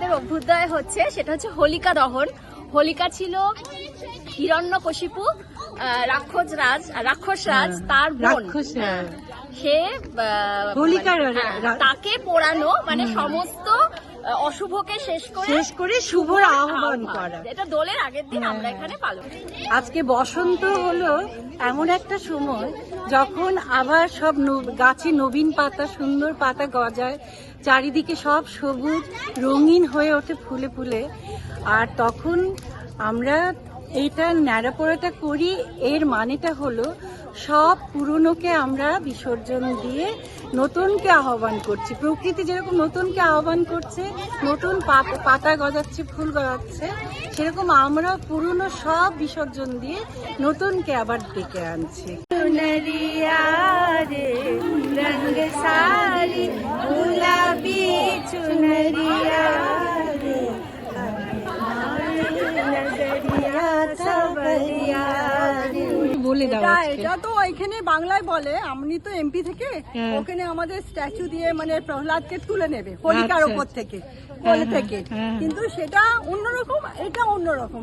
অভ্যুদয় হচ্ছে সেটা হচ্ছে হোলিকা দহন। হোলিকা ছিল হিরণ্যকশিপু রাক্ষস রাজ রাক্ষস রাজ তার বোন। হ্যাঁ। সে মানে, হ্যাঁ, তাকে পোড়ানো মানে সমস্ত অশুভকে শেষ করে শেষ করে শুভর আহ্বান করা। এটা দোলের আগের দিন আমরা হ্যাঁ। এখানে পালন আজকে বসন্ত হলো এমন একটা সময় যখন আবার সব গাছে নবীন পাতা সুন্দর পাতা গজায় চারিদিকে সব সবুজ রঙিন হয়ে ওঠে ফুলে ফুলে। আর তখন আমরা এইটা ন্যাড়া পোড়াটা করি এর মানেটা হলো সব পুরনোকে আমরা বিসর্জন দিয়ে নতুনকে আহ্বান করছি। প্রকৃতি যেরকম নতুনকে আহ্বান করছে, নতুন পাতা গজাচ্ছে, ফুল গজাচ্ছে, সেরকম আমরা পুরনো সব বিসর্জন দিয়ে নতুনকে আবার ডেকে আনছি। বলে দাও এটা তো এখানে বাংলায় বলে আপনি তো এমপি থেকে হ্যাঁ। ওখানে আমাদের স্ট্যাচু দিয়ে মানে প্রহ্লাদকে তুলে নেবে হোলিকার উপর ওপর থেকে হোলি হ্যাঁ, থেকে হ্যাঁ। কিন্তু সেটা অন্যরকম এটা অন্যরকম